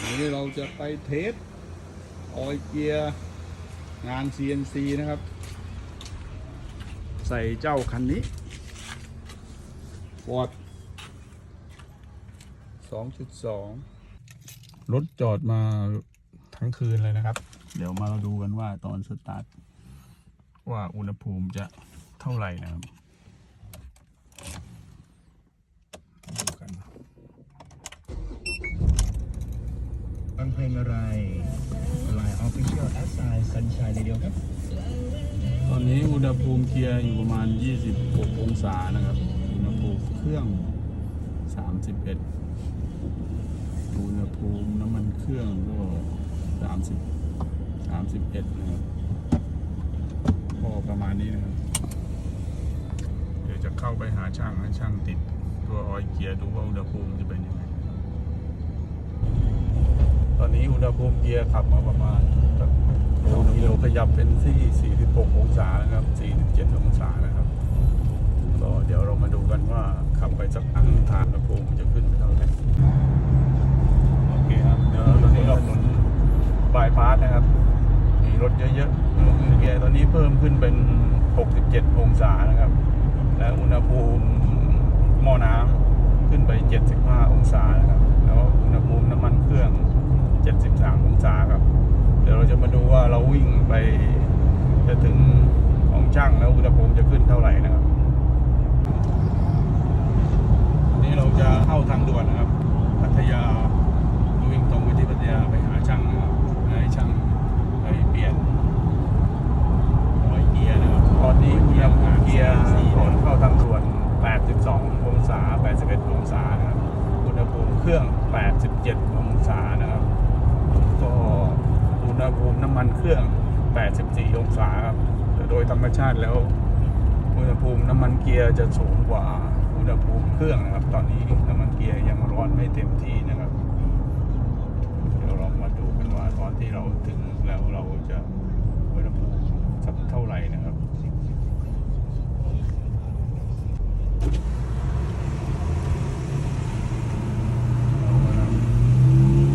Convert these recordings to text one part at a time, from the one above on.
วันนี้เราจะไปเทสออยเกียร์งาน CNC นะครับ ใส่เจ้าคันนี้ Ford 2.2 รถจอดมาทั้งคืนเลยนะครับ เดี๋ยวมาเราดูกันว่าตอนสตาร์ทว่าอุณหภูมิจะเท่าไหร่นะครับ ดูกัน ฟัง เพลงอะไร Line Official a s s i g n Sunshine Radio ครับ ตอนนี้อุณหภูมิเกียร์อยู่ประมาณ 26 องศานะครับ อุณหภูมิเครื่อง 31 อุณหภูมิน้ำมันเครื่องก็ 30 31 นะครับก็ประมาณนี้นะครับ เดี๋ยวจะเข้าไปหาช่างให้ช่างติดตัวออยเกียร์ดูว่าอุณหภูมิจะเป็นยังไง ตอนนี้อุณหภูมิเกียร์ขับมาประมาณสักสองกิโลขยับเป็นที่ 46 องศานะครับ 47 องศานะครับก็เดี๋ยวเรามาดูกันว่าขับไปสักอันทางอุณหภูมิจะขึ้นไปเท่าไหร่โอเคครับเดี๋ยวตอนนี้เราหมุนบายพาสนะครับ มีรถเยอะๆอุณหภูมิเกียร์ตอนนี้เพิ่มขึ้นเป็น 67 องศานะครับ และอุณหภูมิหม้อน้ำขึ้นไป75 องศานะครับ แล้วอุณหภูมิน้ำมันเครื่อง 73 องศาครับ เดี๋ยวเราจะมาดูว่าเราวิ่ง ไปจะถึงของช่างแล้วอุณหภูมิจะขึ้นเท่าไหร่นะครับนี่เราจะเข้าทางด่วนนะครับ พัทยาวิ่งตรงไปที่พัทยาไปหาช่างนะครับให้ช่างไปเปลี่ยนรอยเกียร์นะครับตอนนี้อุณหภูมิเกียร์ก่อนเข้าทางด่วน 82 องศา 81 องศานะครับอุณหภูมิเครื่อง 87 องศานะครับก็อุณหภูมิน้ำมันเครื่อง 84 องศาครับแต่โดยธรรมชาติแล้ว อุณหภูมิน้ำมันเกียร์จะสูงกว่าอุณหภูมิเครื่องนะครับ ตอนนี้น้ำมันเกียร์ยังร้อนไม่เต็มที่นะครับ เดี๋ยวเรามาดูกันว่าตอนที่เราถึงแล้วเราจะอุณหภูมิสักเท่าไหร่นะครับ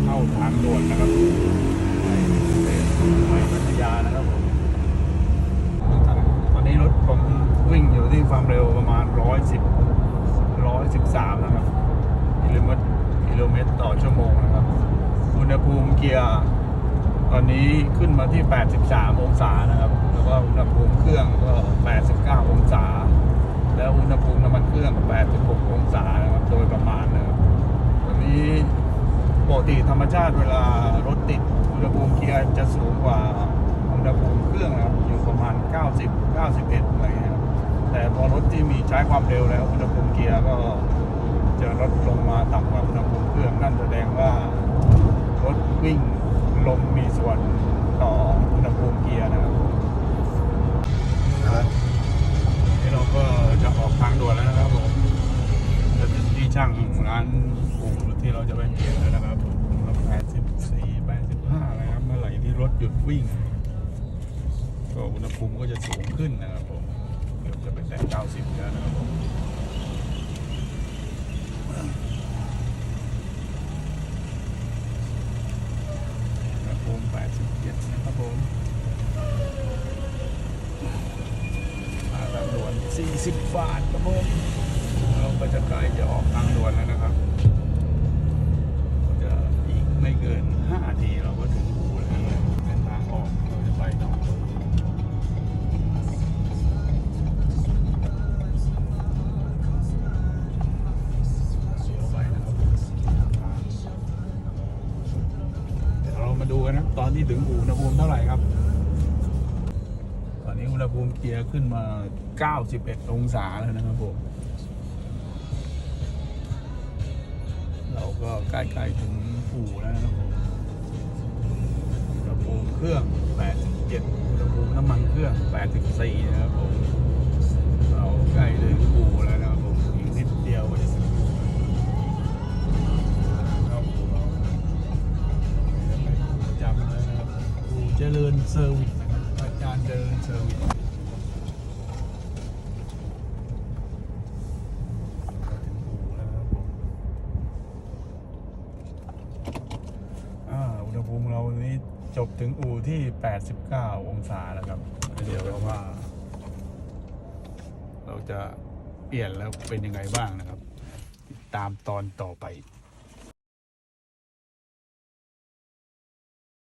เข้าทางด่วนนะครับไปไปพัทยานะครับผม ตอนนี้รถผมวิ่งอยู่ที่ความเร็วประมาณ 110 113 นะครับกิโลเมตรกิโลเมตรต่อชั่วโมงนะครับ อุณหภูมิ เกียร์ตอนนี้ขึ้นมาที่ 83 องศานะครับ แล้วก็อุณหภูมิเครื่องก็ 89 องศา แล้วอุณหภูมิน้ำมันเครื่อง 86 องศานะครับ โดยประมาณนะครับตอนนี้ปกติธรรมชาติเวลารถติดอุณหภูมิเกียร์จะสูงกว่าอุณหภูมิเครื่องนะครับอยู่ประมาณ 90 91อะไรเงี้ยครับ แต่พอรถที่มีใช้ความเร็วแล้วอุณหภูมิเกียร์ก็จะลดลงมาต่ำกว่าอุณหภูมิเครื่องนั่นแสดงว่า รถวิ่งลมมีส่วนต่ออุณหภูมิเกียร์นะครับนี่เราก็จะออกทางด่วนแล้วนะครับผมจะถึงที่ช่างร้านปูที่เราจะไปเปลี่ยนแล้วนะครับแปดสิบสี่แปดสิบห้านะครับเมื่อไหร่ที่รถหยุดวิ่ง ก็อุณหภูมิก็จะสูงขึ้นนะครับผมเดี๋ยวจะไปแต่เก้าสิบแล้วนะครับผมอุณหภูมิแปดสิบเจ็ดนะ ครับผมมาทางด่วนสี่สิบบาทครับผมเราก็จะใกล้จะออกทางด่วนแล้วนะครับ ถึงอู่อุณหภูมิเท่าไหร่ครับ ตอนนี้อุณหภูมิเกียร์ขึ้นมา 91 องศาแล้วนะครับผม เราก็ใกล้ๆถึงอู่แล้วนะครับผมอุณหภูมิเครื่อง 87 อุณหภูมิน้ำมันเครื่อง 84 นะครับผม จริญเซอร์วิสอาจารย์เจริญเซอร์วิสอู่แล้วนะครับผมณหภูมิเราวันนี้จบถึงอู่ที่ 89 องศาแล้วครับ เดี๋ยวเราว่า เราจะเปลี่ยนแล้วเป็นยังไงบ้างนะครับ ตามตอนต่อไป